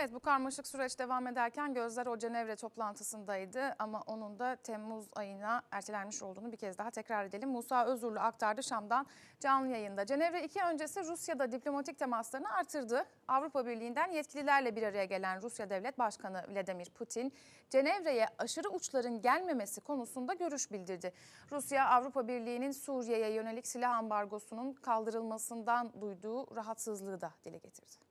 Evet bu karmaşık süreç devam ederken gözler o Cenevre toplantısındaydı ama onun da Temmuz ayına ertelenmiş olduğunu bir kez daha tekrar edelim. Musa Özurlu aktardı Şam'dan canlı yayında. Cenevre 2 öncesi Rusya'da diplomatik temaslarını artırdı. Avrupa Birliği'nden yetkililerle bir araya gelen Rusya Devlet Başkanı Vladimir Putin, Cenevre'ye aşırı uçların gelmemesi konusunda görüş bildirdi. Rusya Avrupa Birliği'nin Suriye'ye yönelik silah ambargosunun kaldırılmasından duyduğu rahatsızlığı da dile getirdi.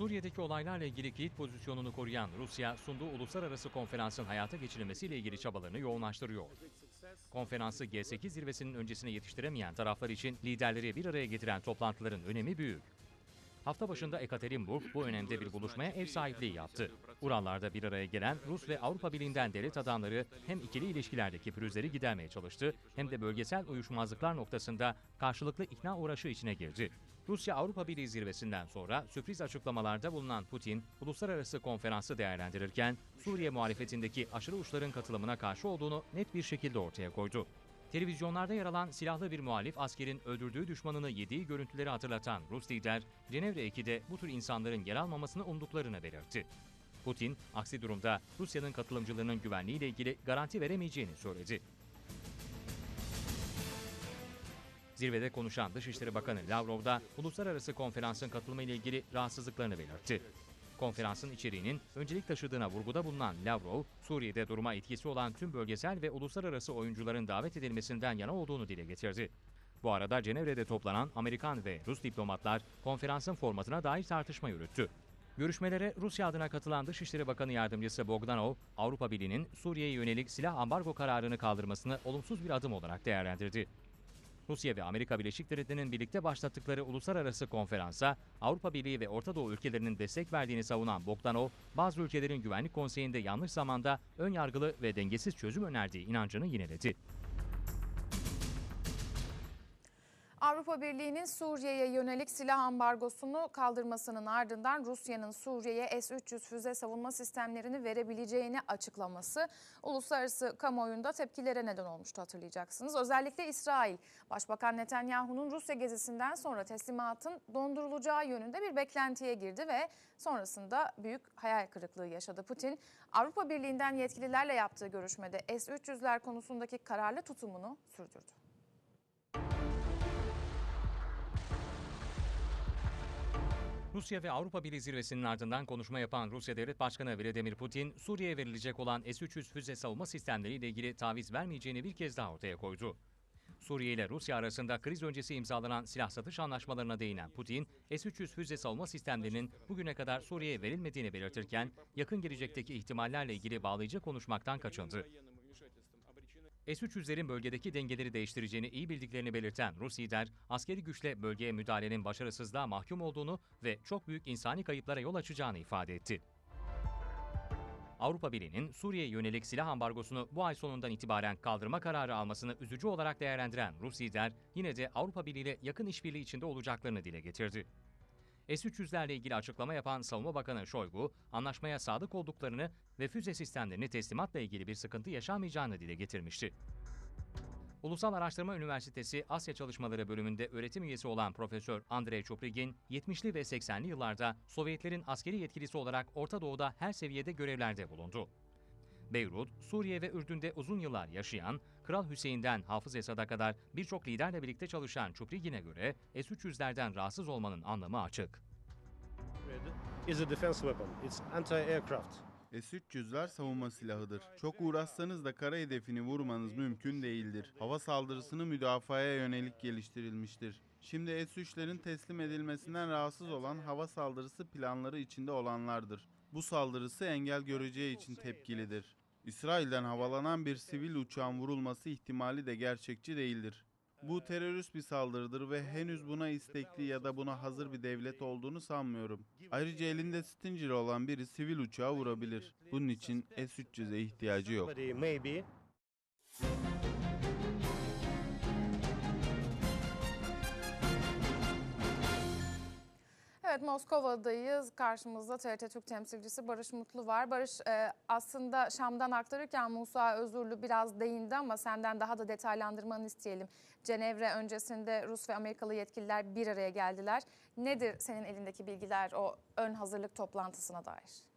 Suriye'deki olaylarla ilgili kilit pozisyonunu koruyan Rusya, sunduğu uluslararası konferansın hayata geçirilmesiyle ilgili çabalarını yoğunlaştırıyor. Konferansı G8 zirvesinin öncesine yetiştiremeyen taraflar için liderleri bir araya getiren toplantıların önemi büyük. Hafta başında Ekaterinburg bu önemde bir buluşmaya ev sahipliği yaptı. Urallarda bir araya gelen Rus ve Avrupa Birliği'nden devlet adamları hem ikili ilişkilerdeki pürüzleri gidermeye çalıştı hem de bölgesel uyuşmazlıklar noktasında karşılıklı ikna uğraşı içine girdi. Rusya-Avrupa Birliği zirvesinden sonra sürpriz açıklamalarda bulunan Putin, uluslararası konferansı değerlendirirken Suriye muhalefetindeki aşırı uçların katılımına karşı olduğunu net bir şekilde ortaya koydu. Televizyonlarda yer alan silahlı bir muhalif askerin öldürdüğü düşmanını yediği görüntüleri hatırlatan Rus lider, Cenevre 2'de bu tür insanların yer almamasını umduklarını belirtti. Putin, aksi durumda Rusya'nın katılımcılarının güvenliğiyle ilgili garanti veremeyeceğini söyledi. Zirvede konuşan Dışişleri Bakanı Lavrov da uluslararası konferansın katılımı ile ilgili rahatsızlıklarını belirtti. Konferansın içeriğinin öncelik taşıdığına vurguda bulunan Lavrov, Suriye'de duruma etkisi olan tüm bölgesel ve uluslararası oyuncuların davet edilmesinden yana olduğunu dile getirdi. Bu arada Cenevre'de toplanan Amerikan ve Rus diplomatlar konferansın formatına dair tartışma yürüttü. Görüşmelere Rusya adına katılan Dışişleri Bakanı Yardımcısı Bogdanov, Avrupa Birliği'nin Suriye'ye yönelik silah ambargo kararını kaldırmasını olumsuz bir adım olarak değerlendirdi. Rusya ve Amerika Birleşik Devletleri'nin birlikte başlattıkları uluslararası konferansa Avrupa Birliği ve Orta Doğu ülkelerinin destek verdiğini savunan Bogdanov, bazı ülkelerin Güvenlik Konseyi'nde yanlış zamanda ön yargılı ve dengesiz çözüm önerdiği inancını yineledi. Avrupa Birliği'nin Suriye'ye yönelik silah ambargosunu kaldırmasının ardından Rusya'nın Suriye'ye S-300 füze savunma sistemlerini verebileceğini açıklaması uluslararası kamuoyunda tepkilere neden olmuştu hatırlayacaksınız. Özellikle İsrail, Başbakan Netanyahu'nun Rusya gezisinden sonra teslimatın dondurulacağı yönünde bir beklentiye girdi ve sonrasında büyük hayal kırıklığı yaşadı. Putin, Avrupa Birliği'nden yetkililerle yaptığı görüşmede S-300'ler konusundaki kararlı tutumunu sürdürdü. Rusya ve Avrupa Birliği zirvesinin ardından konuşma yapan Rusya Devlet Başkanı Vladimir Putin, Suriye'ye verilecek olan S-300 füze savunma sistemleriyle ilgili taviz vermeyeceğini bir kez daha ortaya koydu. Suriye ile Rusya arasında kriz öncesi imzalanan silah satış anlaşmalarına değinen Putin, S-300 füze savunma sistemlerinin bugüne kadar Suriye'ye verilmediğini belirtirken, yakın gelecekteki ihtimallerle ilgili bağlayıcı konuşmaktan kaçındı. S-300'lerin bölgedeki dengeleri değiştireceğini iyi bildiklerini belirten Rus lider, askeri güçle bölgeye müdahalenin başarısızlığa mahkum olduğunu ve çok büyük insani kayıplara yol açacağını ifade etti. Avrupa Birliği'nin Suriye'ye yönelik silah ambargosunu bu ay sonundan itibaren kaldırma kararı almasını üzücü olarak değerlendiren Rus lider, yine de Avrupa Birliği ile yakın işbirliği içinde olacaklarını dile getirdi. S-300'lerle ilgili açıklama yapan Savunma Bakanı Şoygu, anlaşmaya sadık olduklarını ve füze sistemlerini teslimatla ilgili bir sıkıntı yaşamayacağını dile getirmişti. Ulusal Araştırma Üniversitesi Asya Çalışmaları bölümünde öğretim üyesi olan Profesör Andrei Çoprigin, 70'li ve 80'li yıllarda Sovyetlerin askeri yetkilisi olarak Orta Doğu'da her seviyede görevlerde bulundu. Beyrut, Suriye ve Ürdün'de uzun yıllar yaşayan, Kral Hüseyin'den Hafız Esad'a kadar birçok liderle birlikte çalışan Çuprigin'e göre S-300'lerden rahatsız olmanın anlamı açık. is a defense weapon. It's anti-aircraft. S-300'ler savunma silahıdır. Çok uğraşsanız da kara hedefini vurmanız mümkün değildir. Hava saldırısını müdafaya yönelik geliştirilmiştir. Şimdi S-3'lerin teslim edilmesinden rahatsız olan hava saldırısı planları içinde olanlardır. Bu saldırısı engel göreceği için tepkilidir. İsrail'den havalanan bir sivil uçağın vurulması ihtimali de gerçekçi değildir. Bu terörist bir saldırıdır ve henüz buna istekli ya da buna hazır bir devlet olduğunu sanmıyorum. Ayrıca elinde Stinger olan biri sivil uçağı vurabilir. Bunun için S-300'e ihtiyacı yok. Evet Moskova'dayız. Karşımızda TRT Türk temsilcisi Barış Mutlu var. Barış e, aslında Şam'dan aktarırken Musa Özürlü biraz değindi ama senden daha da detaylandırmanı isteyelim. Cenevre öncesinde Rus ve Amerikalı yetkililer bir araya geldiler. Nedir senin elindeki bilgiler o ön hazırlık toplantısına dair?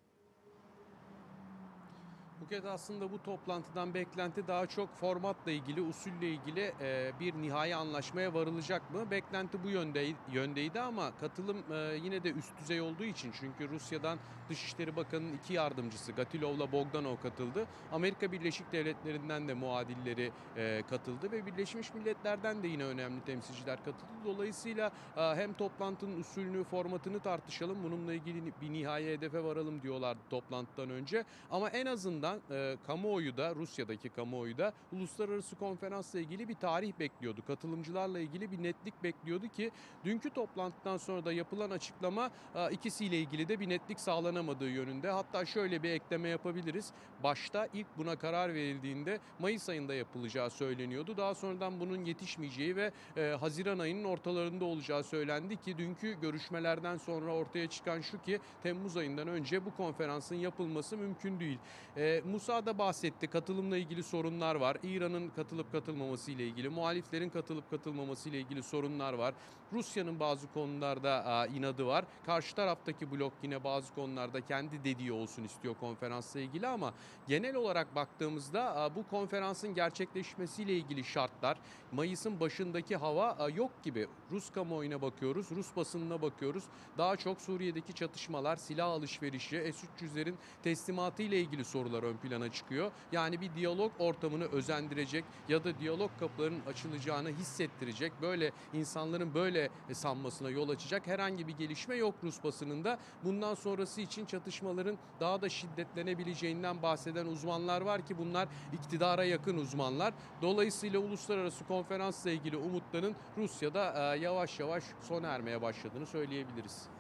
Buket aslında bu toplantıdan beklenti daha çok formatla ilgili, usulle ilgili e, bir nihai anlaşmaya varılacak mı? Beklenti bu yönde, yöndeydi ama katılım e, yine de üst düzey olduğu için çünkü Rusya'dan Dışişleri Bakanı'nın iki yardımcısı Gatilov'la Bogdanov katıldı. Amerika Birleşik Devletleri'nden de muadilleri e, katıldı ve Birleşmiş Milletler'den de yine önemli temsilciler katıldı. Dolayısıyla hem toplantının usulünü, formatını tartışalım, bununla ilgili bir nihai hedefe varalım diyorlar toplantıdan önce. Ama en azından e, kamuoyu da Rusya'daki kamuoyu da uluslararası konferansla ilgili bir tarih bekliyordu. Katılımcılarla ilgili bir netlik bekliyordu ki dünkü toplantıdan sonra da yapılan açıklama e, ikisiyle ilgili de bir netlik sağlanamadığı yönünde. Hatta şöyle bir ekleme yapabiliriz. Başta ilk buna karar verildiğinde Mayıs ayında yapılacağı söyleniyordu. Daha sonradan bunun yetişmeyeceği ve e, Haziran ayının ortalarında olacağı söylendi ki dünkü görüşmelerden sonra ortaya çıkan şu ki Temmuz ayından önce bu konferansın yapılması mümkün değil. E, Musa da bahsetti. Katılımla ilgili sorunlar var. İran'ın katılıp katılmaması ile ilgili, muhaliflerin katılıp katılmaması ile ilgili sorunlar var. Rusya'nın bazı konularda a, inadı var. Karşı taraftaki blok yine bazı konularda kendi dediği olsun istiyor konferansla ilgili ama genel olarak baktığımızda a, bu konferansın gerçekleşmesiyle ilgili şartlar, Mayıs'ın başındaki hava a, yok gibi. Rus kamuoyuna bakıyoruz, Rus basınına bakıyoruz. Daha çok Suriye'deki çatışmalar, silah alışverişi, S-300'lerin teslimatı ile ilgili sorular ön plana çıkıyor. Yani bir diyalog ortamını özendirecek ya da diyalog kapılarının açılacağını hissettirecek, böyle insanların böyle sanmasına yol açacak herhangi bir gelişme yok Rus basınında. Bundan sonrası için çatışmaların daha da şiddetlenebileceğinden bahseden uzmanlar var ki bunlar iktidara yakın uzmanlar. Dolayısıyla uluslararası konferansla ilgili umutların Rusya'da e, yavaş yavaş sona ermeye başladığını söyleyebiliriz.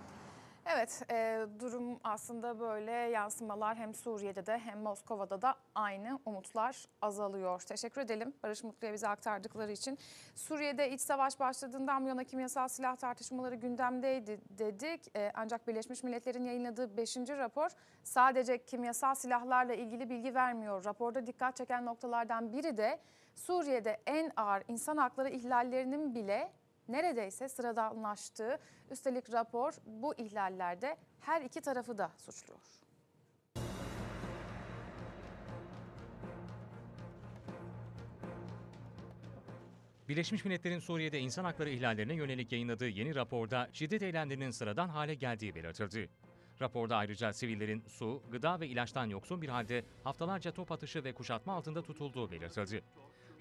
Evet, e, durum aslında böyle yansımalar hem Suriye'de de hem Moskova'da da aynı umutlar azalıyor. Teşekkür edelim Barış Mutlu'ya bize aktardıkları için. Suriye'de iç savaş başladığından bu yana kimyasal silah tartışmaları gündemdeydi dedik. E, ancak Birleşmiş Milletler'in yayınladığı 5. rapor sadece kimyasal silahlarla ilgili bilgi vermiyor. Raporda dikkat çeken noktalardan biri de Suriye'de en ağır insan hakları ihlallerinin bile neredeyse sıradanlaştığı. Üstelik rapor bu ihlallerde her iki tarafı da suçluyor. Birleşmiş Milletler'in Suriye'de insan hakları ihlallerine yönelik yayınladığı yeni raporda şiddet eylemlerinin sıradan hale geldiği belirtildi. Raporda ayrıca sivillerin su, gıda ve ilaçtan yoksun bir halde haftalarca top atışı ve kuşatma altında tutulduğu belirtildi.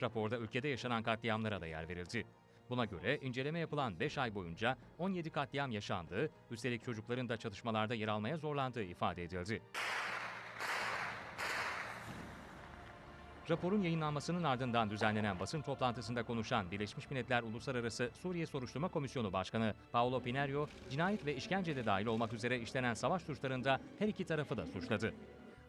Raporda ülkede yaşanan katliamlara da yer verildi. Buna göre inceleme yapılan 5 ay boyunca 17 katliam yaşandığı, üstelik çocukların da çatışmalarda yer almaya zorlandığı ifade edildi. Raporun yayınlanmasının ardından düzenlenen basın toplantısında konuşan Birleşmiş Milletler Uluslararası Suriye Soruşturma Komisyonu Başkanı Paolo Pinerio, cinayet ve işkence de dahil olmak üzere işlenen savaş suçlarında her iki tarafı da suçladı.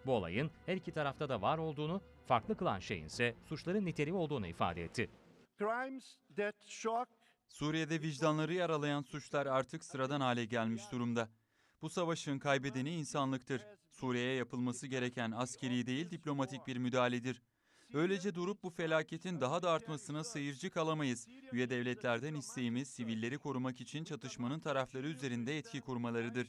Bu olayın her iki tarafta da var olduğunu, farklı kılan şeyin ise suçların niteliği olduğunu ifade etti. Crimes that shock Suriye'de vicdanları yaralayan suçlar artık sıradan hale gelmiş durumda. Bu savaşın kaybedeni insanlıktır. Suriye'ye yapılması gereken askeri değil diplomatik bir müdahaledir. Böylece durup bu felaketin daha da artmasına seyirci kalamayız. Üye devletlerden isteğimiz sivilleri korumak için çatışmanın tarafları üzerinde etki kurmalarıdır.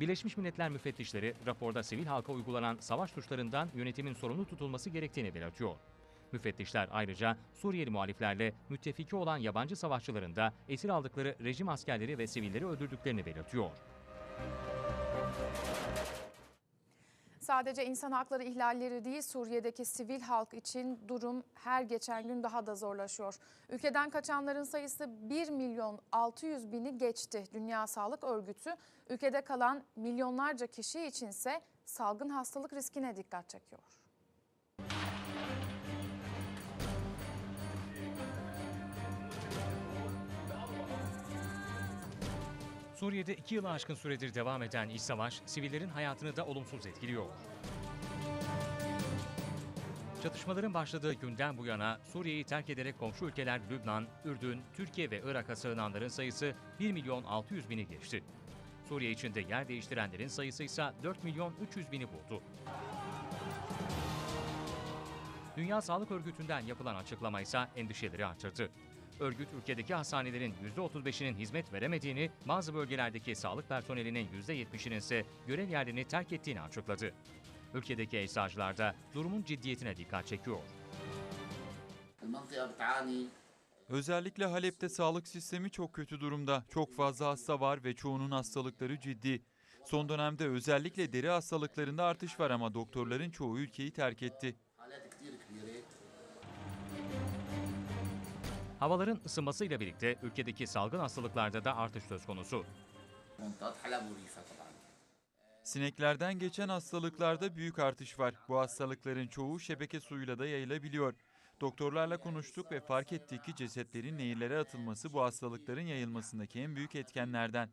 Birleşmiş Milletler müfettişleri raporda sivil halka uygulanan savaş suçlarından yönetimin sorumlu tutulması gerektiğini belirtiyor. Müfettişler ayrıca Suriyeli muhaliflerle müttefiki olan yabancı savaşçıların da esir aldıkları rejim askerleri ve sivilleri öldürdüklerini belirtiyor. Sadece insan hakları ihlalleri değil Suriye'deki sivil halk için durum her geçen gün daha da zorlaşıyor. Ülkeden kaçanların sayısı 1 milyon 600 bini geçti. Dünya Sağlık Örgütü ülkede kalan milyonlarca kişi içinse salgın hastalık riskine dikkat çekiyor. Suriye'de iki yılı aşkın süredir devam eden iç savaş, sivillerin hayatını da olumsuz etkiliyor. Çatışmaların başladığı günden bu yana Suriye'yi terk ederek komşu ülkeler Lübnan, Ürdün, Türkiye ve Irak'a sığınanların sayısı 1 milyon 600 bini geçti. Suriye içinde yer değiştirenlerin sayısı ise 4 milyon 300 bini buldu. Dünya Sağlık Örgütü'nden yapılan açıklama ise endişeleri artırdı. Örgüt ülkedeki hastanelerin %35'inin hizmet veremediğini, bazı bölgelerdeki sağlık personelinin %70'inin ise görev yerini terk ettiğini açıkladı. Ülkedeki eczacılar da durumun ciddiyetine dikkat çekiyor. Özellikle Halep'te sağlık sistemi çok kötü durumda. Çok fazla hasta var ve çoğunun hastalıkları ciddi. Son dönemde özellikle deri hastalıklarında artış var ama doktorların çoğu ülkeyi terk etti. Havaların ısınmasıyla birlikte ülkedeki salgın hastalıklarda da artış söz konusu. Sineklerden geçen hastalıklarda büyük artış var. Bu hastalıkların çoğu şebeke suyuyla da yayılabiliyor. Doktorlarla konuştuk ve fark ettik ki cesetlerin nehirlere atılması bu hastalıkların yayılmasındaki en büyük etkenlerden.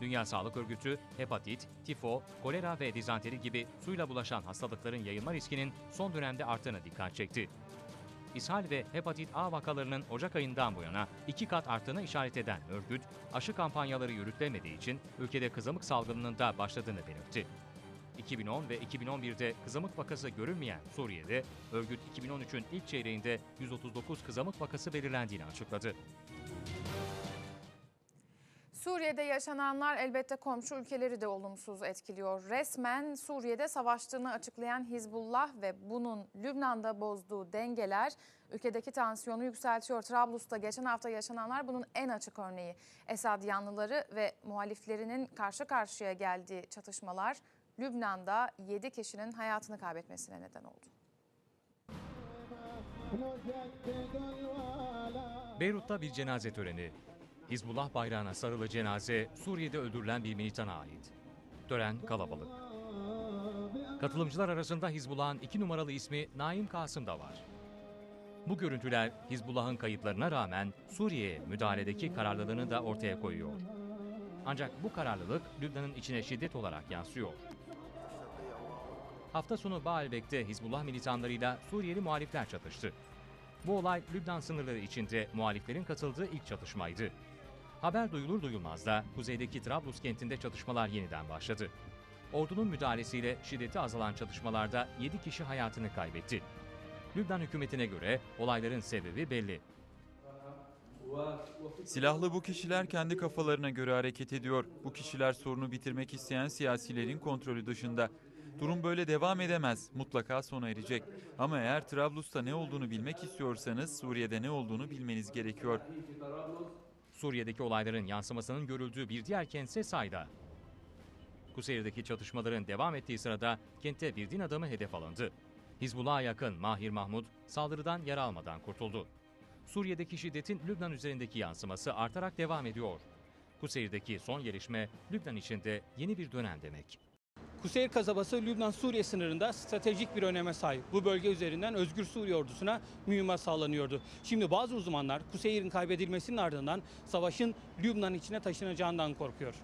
Dünya Sağlık Örgütü hepatit, tifo, kolera ve dizanteri gibi suyla bulaşan hastalıkların yayılma riskinin son dönemde arttığına dikkat çekti. İshal ve hepatit A vakalarının Ocak ayından bu yana iki kat arttığını işaret eden örgüt, aşı kampanyaları yürütülemediği için ülkede kızamık salgınının da başladığını belirtti. 2010 ve 2011'de kızamık vakası görülmeyen Suriye'de örgüt 2013'ün ilk çeyreğinde 139 kızamık vakası belirlendiğini açıkladı. Suriye'de yaşananlar elbette komşu ülkeleri de olumsuz etkiliyor. Resmen Suriye'de savaştığını açıklayan Hizbullah ve bunun Lübnan'da bozduğu dengeler ülkedeki tansiyonu yükseltiyor. Trablus'ta geçen hafta yaşananlar bunun en açık örneği. Esad yanlıları ve muhaliflerinin karşı karşıya geldiği çatışmalar Lübnan'da 7 kişinin hayatını kaybetmesine neden oldu. Beyrut'ta bir cenaze töreni. Hizbullah bayrağına sarılı cenaze Suriye'de öldürülen bir militana ait. Tören kalabalık. Katılımcılar arasında Hizbullah'ın iki numaralı ismi Naim Kasım da var. Bu görüntüler Hizbullah'ın kayıplarına rağmen Suriye'ye müdahaledeki kararlılığını da ortaya koyuyor. Ancak bu kararlılık Lübnan'ın içine şiddet olarak yansıyor. Hafta sonu Baalbek'te Hizbullah militanlarıyla Suriyeli muhalifler çatıştı. Bu olay Lübnan sınırları içinde muhaliflerin katıldığı ilk çatışmaydı. Haber duyulur duyulmaz da kuzeydeki Trablus kentinde çatışmalar yeniden başladı. Ordunun müdahalesiyle şiddeti azalan çatışmalarda 7 kişi hayatını kaybetti. Lübnan hükümetine göre olayların sebebi belli. Silahlı bu kişiler kendi kafalarına göre hareket ediyor. Bu kişiler sorunu bitirmek isteyen siyasilerin kontrolü dışında. Durum böyle devam edemez. Mutlaka sona erecek. Ama eğer Trablus'ta ne olduğunu bilmek istiyorsanız Suriye'de ne olduğunu bilmeniz gerekiyor. Suriye'deki olayların yansımasının görüldüğü bir diğer kentse Sayda. Kuseyir'deki çatışmaların devam ettiği sırada kentte bir din adamı hedef alındı. Hizbullah'a yakın Mahir Mahmud saldırıdan yara almadan kurtuldu. Suriye'deki şiddetin Lübnan üzerindeki yansıması artarak devam ediyor. Kuseyir'deki son gelişme Lübnan içinde yeni bir dönem demek. Kuseyir kasabası Lübnan-Suriye sınırında stratejik bir öneme sahip. Bu bölge üzerinden Özgür Suriye ordusuna mühimmat sağlanıyordu. Şimdi bazı uzmanlar Kuseyir'in kaybedilmesinin ardından savaşın Lübnan içine taşınacağından korkuyor.